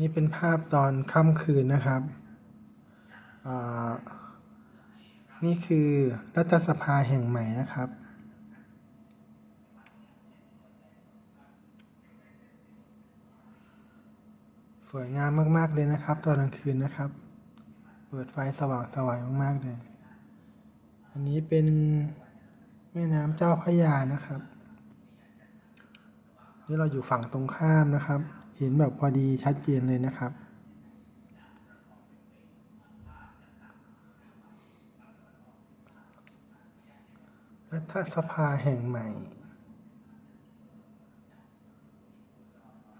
นี่เป็นภาพตอนค่ำคืนนะครับอ่านี่คือรัฐสภาแห่งใหม่นะครับ สวยงามมาก ๆ เลยนะครับ ตอนกลางคืนนะครับ เปิดไฟสว่างสวายมาก ๆ เลย อันนี้เป็นแม่น้ำเจ้าพระยานะครับ นี่เราอยู่ฝั่งตรงข้ามนะครับ ห็นแบบพอดีชัดเจนเลยนะครับ รัฐสภาแห่งใหม่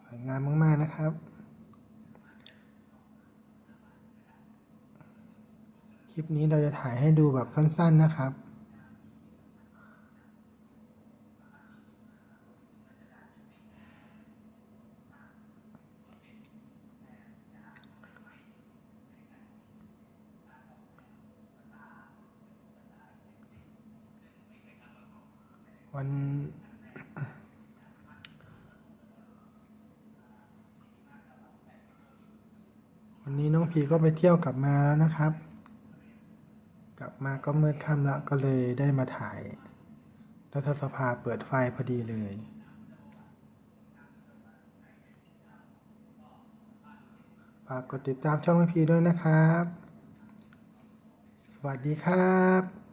สวยงามมากๆนะครับคลิปนี้เราจะถ่ายให้ดูแบบสั้น ๆนะครับ วันวันนี้น้องพีก็ไปเที่ยวกลับมาแล้วนะครับ กลับมาก็มืดค่ำแล้วก็เลยได้มาถ่ายรัฐสภาเปิดไฟพอดีเลยฝากกดติดตามช่องน้องพีด้วยนะครับ สวัสดีครับ